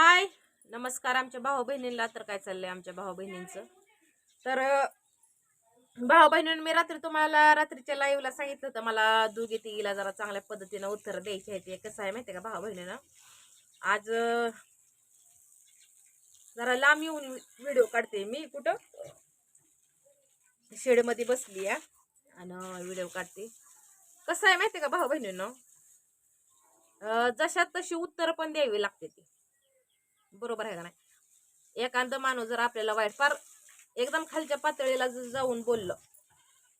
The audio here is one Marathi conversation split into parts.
हाय. नमस्कार आमच्या भाऊ बहिणींना. तर काय चाललंय आमच्या भाऊ बहिणींचं? तर भाऊ बहिणींनी मी रात्री तुम्हाला रात्रीच्या लाईव्हला सांगितलं होतं. मला दोघी तिघीला जरा चांगल्या पद्धतीनं उत्तर द्यायची आहे ते. कसं आहे माहिती आहे का भाऊ बहिणीनं? आज जरा लांब येऊन व्हिडिओ काढते. मी कुठं? शेडमध्ये बसली आहे. आणि व्हिडिओ काढते. कसं आहे माहिती आहे का भाऊ बहिणीनं? जशात तशी उत्तर पण द्यावी लागते ती. बरोबर आहे का नाही? एखादं माणूस जर आपल्याला वाईट फार एकदम खालच्या पातळीला जर जाऊन बोललं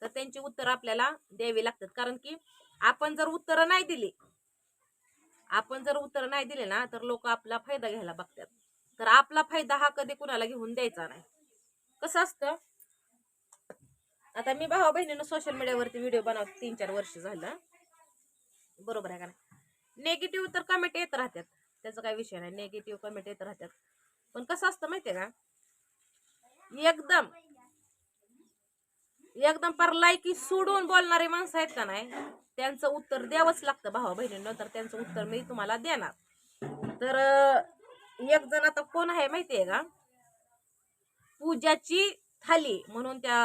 तर त्यांची उत्तर आपल्याला द्यावी लागतात. कारण की आपण जर उत्तरं नाही दिली आपण जर उत्तर नाही दिले ना तर लोक आपला फायदा घ्यायला बघतात. तर आपला फायदा हा कधी कुणाला घेऊन द्यायचा नाही. कसं असतं? आता मी भावा बहिणीनं सोशल मीडियावरती व्हिडिओ बनवते तीन चार वर्ष झालं. बरोबर आहे का नाही? नेगेटिव्ह तर कमेंट येत राहतात. त्याचा काही विषय नाही. नेगेटिव्ह कमेंट येत राहतात. पण कसं असतं माहितीये का? एकदम एकदम पर लायकी सोडून बोलणारे माणसं आहेत का नाही? त्यांचं उत्तर द्यावंच लागतं भावा बहिणींना. तर त्यांचं उत्तर मी तुम्हाला देणार. तर एक जण आता कोण आहे माहितीये का? पूजाची थाली म्हणून त्या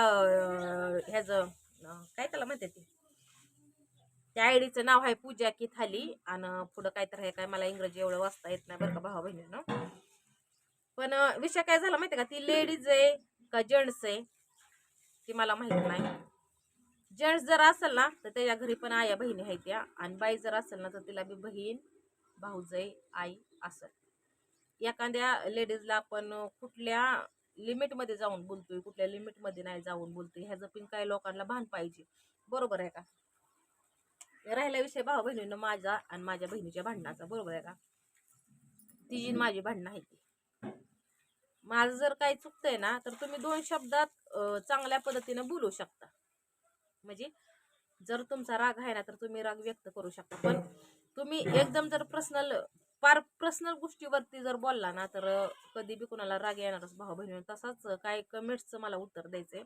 ह्याच काय त्याला म्हणते ते? त्या आयडीचं नाव आहे पूजा की थाली. आणि पुढं काय तर आहे काय मला इंग्रजी एवढं वाचता येत नाही बरं का भावा बहिणीनं पण विषय काय झाला माहिती का? ती लेडीज आहे का जेंट्स आहे ती मला माहीत नाही. जेंट्स जर असेल ना तर त्याच्या घरी पण आया बहिणी आहेत त्या. आणि बाई जर असेल ना तर तिला बी बहीण भाऊजाई आई असेल एखाद्या लेडीजला आपण कुठल्या लिमिटमध्ये जाऊन बोलतोय कुठल्या लिमिटमध्ये नाही जाऊन बोलतोय ह्याचं पण काही लोकांना भान पाहिजे. बरोबर आहे का? राहिला विषय भाऊ बहिणीनं माझा आणि माझ्या बहिणीच्या भांडणाचा बरोबर आहे का? तिची माझी भांडणं आहे ती. माझं जर काही चुकतंय ना तर तुम्ही दोन शब्दात चांगल्या पद्धतीनं बोलू शकता. म्हणजे जर तुमचा राग आहे ना तर तुम्ही राग व्यक्त करू शकता. पण तुम्ही एकदम जर पर्सनल फार पर्सनल गोष्टीवरती जर बोलला ना तर कधी बी कोणाला राग येणारच भाऊ बहिणी तसाच काय कमेंट्सचं मला उत्तर द्यायचंय.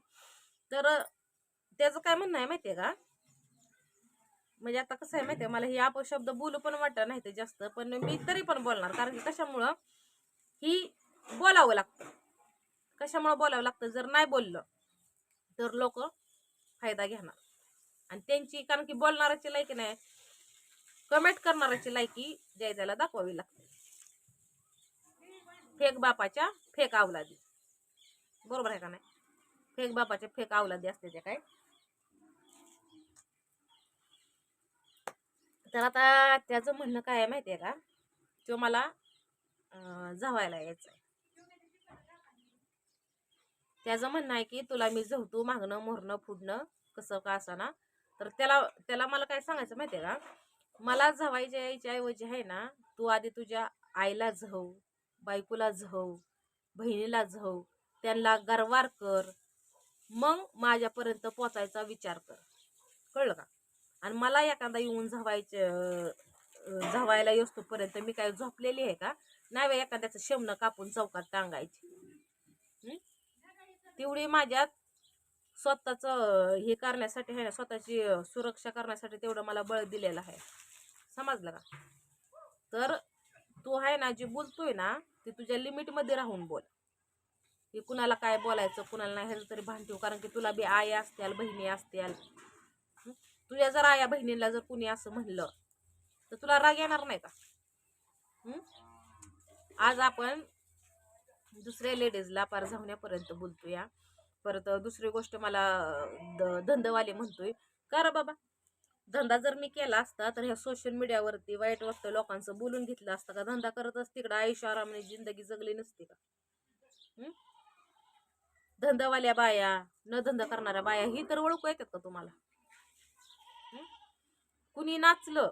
तर त्याचं काय म्हणणं आहे माहितीये का? म्हणजे आता कसं आहे माहितीये मला हे अपशब्द बोलू पण वाटत नाही ते जास्त पण मी तरी पण बोलणार. कारण की कशामुळं? ही बोलावं लागतं. कशामुळं बोलावं लागतं? जर नाही बोललं तर लोक फायदा घेणार. आणि त्यांची कारण की बोलणाऱ्याची लायकी नाही कमेंट करणाऱ्याची लायकी जायजायला दाखवावी लागते. फेक बापाच्या फेक अवलादी. बरोबर आहे का नाही? फेक बापाच्या फेक अवलादी असते ते काय? तर आता त्याचं म्हणणं काय आहे माहिती आहे का? तो मला अं, जावायला आहे त्याचं म्हणणं आहे की तुला मी झवतो मागणं मोरणं फुडणं कसं का ना तर त्याला त्याला मला काय सांगायचं माहिती आहे का? मला झवायच्या यायच्या ऐवजी आहे ना तू आधी तुझ्या आईला झव बायकोला झव बहिणीला झव त्यांना गरवार कर मग माझ्यापर्यंत पोचायचा विचार कर. कळलं का? आणि मला एखादा येऊन झवायचं झवायला येतोपर्यंत मी काय झोपलेली आहे का? नाही एखाद्याचं शेमणं कापून चौकात टांगायची. तेवढी माझ्यात स्वतःच हे करण्यासाठी आहे ना स्वतःची सुरक्षा करण्यासाठी तेवढं मला बळ दिलेलं आहे. समजलं का? तर तू आहे ना जे बोलतोय ना ते तुझ्या लिमिटमध्ये राहून बोल. की कुणाला काय बोलायचं कुणाला नाही ह्याचं तरी भान ठेव कारण की तुला बी आई असत्याल बहिणी असत्याल. तुझ्या जर आया बहिणीला जर कुणी असं म्हणलं तर तुला राग येणार नाही का? आज आपण दुसऱ्या लेडीजला पार जाण्यापर्यंत बोलतोय. परत दुसरी गोष्ट मला द- धंदवाले म्हणतोय. का बाबा? धंदा जर मी केला असता तर ह्या सोशल मीडियावरती वाईट वाटतं लोकांचं बोलून घेतलं असतं का? धंदा करतच तिकडं आयुष्य आरामाने जिंदगी जगली नसती का? धंदावाल्या बाया न धंदा करणाऱ्या बाया ही तर ओळखू येतात का तुम्हाला? कुणी नाचलं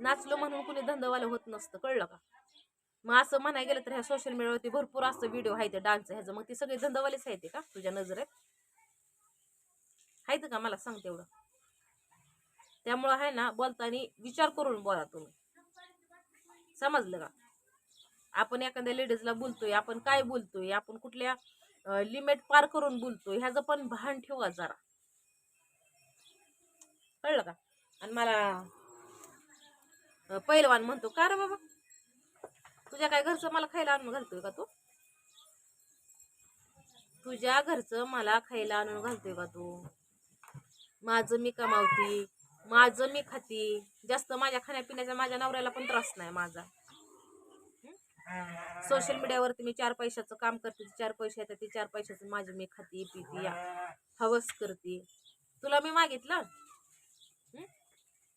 नाचलं म्हणून कुणी धंदावालं होत नसतं कळलं का? मग असं म्हणाय गेलं तर ह्या सोशल मीडियावरती भरपूर असं व्हिडिओ आहे ते डान्स ह्याचं. मग ती सगळे धंदावालेच आहेत का तुझ्या नजरेत? आहेत का? मला सांग तेवढं. त्यामुळं आहे ना बोलताना विचार करून बोला तुम्ही. समजलं का? आपण एखाद्या लेडीजला बोलतोय आपण काय बोलतोय आपण कुठल्या लिमिट पार करून बोलतोय ह्याचं पण भान ठेवा जरा. कळलं का? आणि मला पैलवान पहिलवान म्हणतो का रे बाबा? तुझ्या काय घरचं मला खायला आणून घालतोय का तू? तुझ्या घरचं मला खायला आणून घालतोय का तू? माझं मी कमावती माझं मी खाती. जास्त माझ्या खाण्यापिण्याचा माझ्या नवऱ्याला पण त्रास नाही माझा. सोशल मीडियावरती मी चार पैशाचं काम करते चार पैसे येतात ते चार पैशाचं माझी मी खाती पिती हवस करते. तुला मी मागितलं?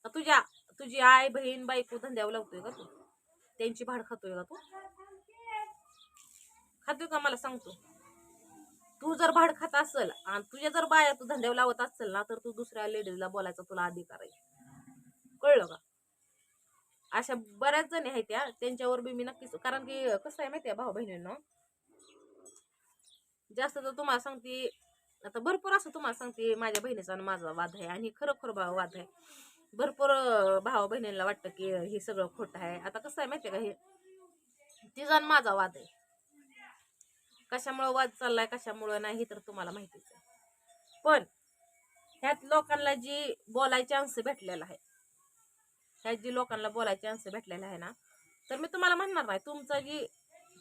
तुझ्या तुझी आई बहीण बायको धंद्यावर लावतोय का तू? त्यांची भाड खातोय का तू? खातोय का मला सांगतो? तू जर भाड खात असेल आणि तुझ्या जर बाया तू धंद्यावर लावत असेल ना तर तू दुसऱ्या लेडीजला बोलायचा तुला अधिकार आहे. कळलं का? अशा बऱ्याच जणी आहेत त्या त्यांच्यावर बी मी नक्कीच कारण की कसं आहे माहिती आहे भाऊ बहिणींना जास्त तर तुम्हाला सांगते आता भरपूर असं तुम्हाला सांगते माझ्या बहिणीचा आणि माझा वाद आहे आणि खरोखर खरं वाद आहे. भरपूर भावा बहिणींना वाटतं की हे सगळं खोटं आहे. आता कसं आहे माहिती आहे का हे? तिचा माझा वाद आहे. कशामुळं वाद चाललाय कशामुळं नाही हे तर तुम्हाला माहितीच आहे. पण ह्यात लोकांना जी बोलायची चान्स भेटलेला आहे ह्यात जी लोकांना बोलायचे चान्स भेटलेला आहे ना तर मी तुम्हाला म्हणणार नाही तुमचा जी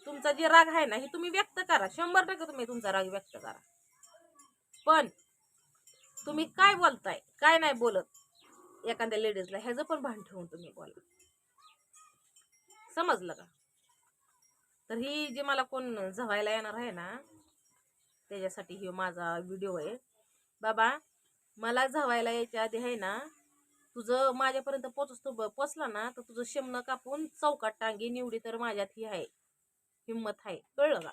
तुमचा जे राग आहे ना हे तुम्ही व्यक्त करा. शंभर टक्के तुम्ही तुमचा राग व्यक्त करा. पण तुम्ही काय बोलताय काय नाही बोलत एखाद्या लेडीजला ह्याचं पण भान ठेवून तुम्ही बोला. समजलं का? तर ही जे मला कोण झवायला येणार आहे ना त्याच्यासाठी ही माझा व्हिडिओ आहे. बाबा मला झवायला यायच्या आधी आहे ना तुझं माझ्यापर्यंत पोचतो पोचला ना तर तुझं शिमणं कापून चौकात टांगी निवडी तर माझ्यात ही आहे. हिंमत आहे. कळलं का?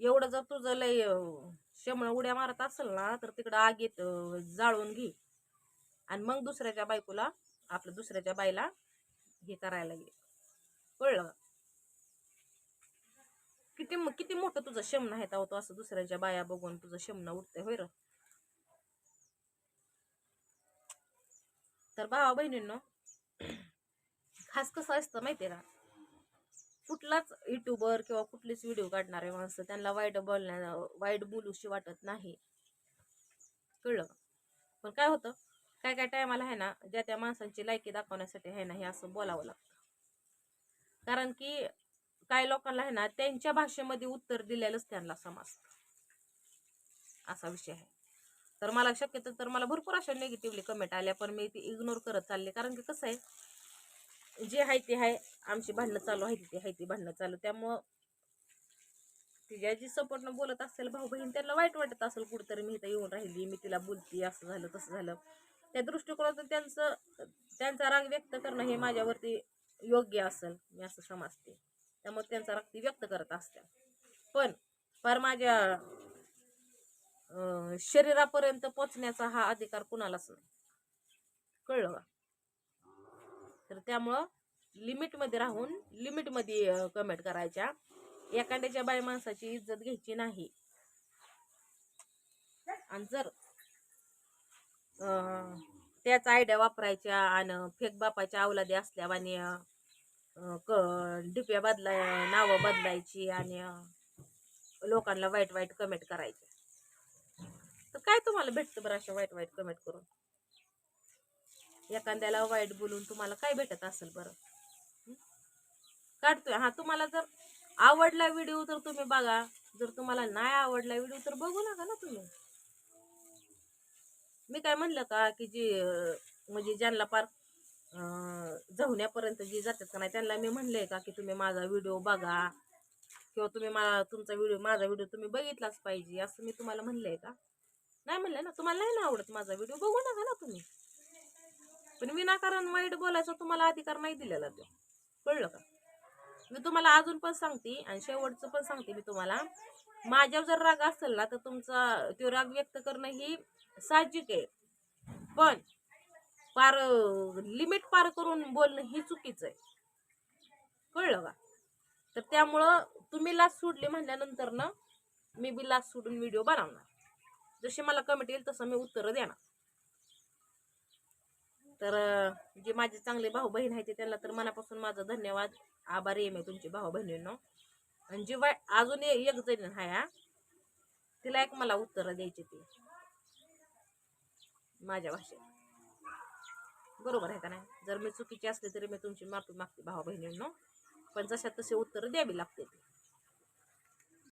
एवढं जर तुझं लय अं, शेमणं उड्या मारत असेल ना तर तिकडं आगीत जाळून घे. आणि मग दुसऱ्याच्या बायकोला आपल्या दुसऱ्याच्या बाईला हे करायला येईल कळलं किती किती मोठं तुझं शेमणं आहे तो असं दुसऱ्याच्या बाया बघून तुझं शेमणं उठतंय होय र. तर भावा बहिणींनो खास कसं असतं माहितीये का? कुठलाच युट्यूबर किंवा कुठलीच व्हिडिओ काढणारे माणसं त्यांना वाईट बोलण्या वाईट बोलूशी वाटत नाही. कळलं पण काय होतं? काय काय टायमाला आहे ना ज्या त्या माणसांची लायकी दाखवण्यासाठी आहे ना हे असं बोलावं लागतं. कारण की काही लोकांना आहे ना त्यांच्या भाषेमध्ये उत्तर दिलेलंच त्यांना समजतं. असा विषय आहे. तर मला शक्यतो तर मला भरपूर अशा निगेटिव्हली कमेंट आल्या पण मी ती इग्नोर करत चालले. कारण की कसं आहे जे आहे ते आहे आमची भांडणं चालू आहे ती आहे ती भांडणं चालू. त्यामुळं तिच्या जी सपोर्टनं बोलत असेल भाऊ बहीण त्यांना वाईट वाटत असेल कुठंतरी मी इथं येऊन राहिली मी तिला बोलती असं झालं तसं झालं. त्या दृष्टिकोनातून त्यांचं त्यांचा राग व्यक्त करणं हे माझ्यावरती योग्य असेल मी असं समजते. त्यामुळे त्यांचा राग ती व्यक्त करत असतात पण फार माझ्या शरीरापर्यंत पोचण्याचा हा अधिकार कुणालाच नाही. कळलं का? तर त्यामुळं लिमिटमध्ये राहून लिमिटमध्ये कमेंट करायच्या. एखाद्याच्या बाई माणसाची इज्जत घ्यायची नाही. आणि जर त्याच आयडिया वापरायच्या आणि फेक बापाच्या अवलादी असल्यावानी क डिप्या बदलाय नावं बदलायची आणि लोकांना वाईट वाईट कमेंट करायचे. तर काय तुम्हाला भेटतं बरं अशा वाईट वाईट कमेंट करून? एखाद्याला वाईट बोलून तुम्हाला काय भेटत असेल बरं? काढतोय. हा तुम्हाला जर आवडला व्हिडिओ तर तुम्ही बघा. जर तुम्हाला नाही आवडला व्हिडिओ तर बघू नका ना तुम्ही. मी काय म्हणलं का की जी म्हणजे ज्यांना पार अं, जवण्यापर्यंत जी जातात का नाही त्यांना मी म्हणलंय का की तुम्ही माझा व्हिडिओ बघा किंवा तुम्ही मला तुमचा व्हिडिओ माझा व्हिडिओ तुम्ही बघितलाच पाहिजे असं मी तुम्हाला म्हणलंय का? नाही म्हणलं ना तुम्हाला नाही ना आवडत माझा व्हिडिओ? बघू नका ना तुम्ही. पण विनाकारण वाईट बोलायचा तुम्हाला अधिकार नाही दिलेला तो. कळलं का? मी तुम्हाला अजून पण सांगते आणि शेवटचं पण सांगते मी तुम्हाला. माझ्यावर जर राग असेल ना तर तुमचा तो राग व्यक्त करणं ही साहजिक आहे. पण पार लिमिट पार करून बोलणं ही चुकीचं आहे. कळलं का? तर त्यामुळं तुम्ही लाच सोडली म्हणल्यानंतर ना मी बी लाच सोडून व्हिडिओ बनवणार. जशी मला कमेंट येईल तसं मी उत्तरं देणार. तर जे माझे चांगले भाऊ बहीण आहेत त्यांना तर मनापासून माझं धन्यवाद. आभारी आहे मी तुमची भाऊ बहिणींनो आणि जी वाय अजून एक जण आहे हा, तिला एक मला उत्तर द्यायची ती. माझ्या भाषेत. बरोबर आहे का नाही? जर मी चुकीची असली तरी मी तुमची माफी मागते भाऊ बहिणींनो पण जशा तसे उत्तरं द्यावी लागते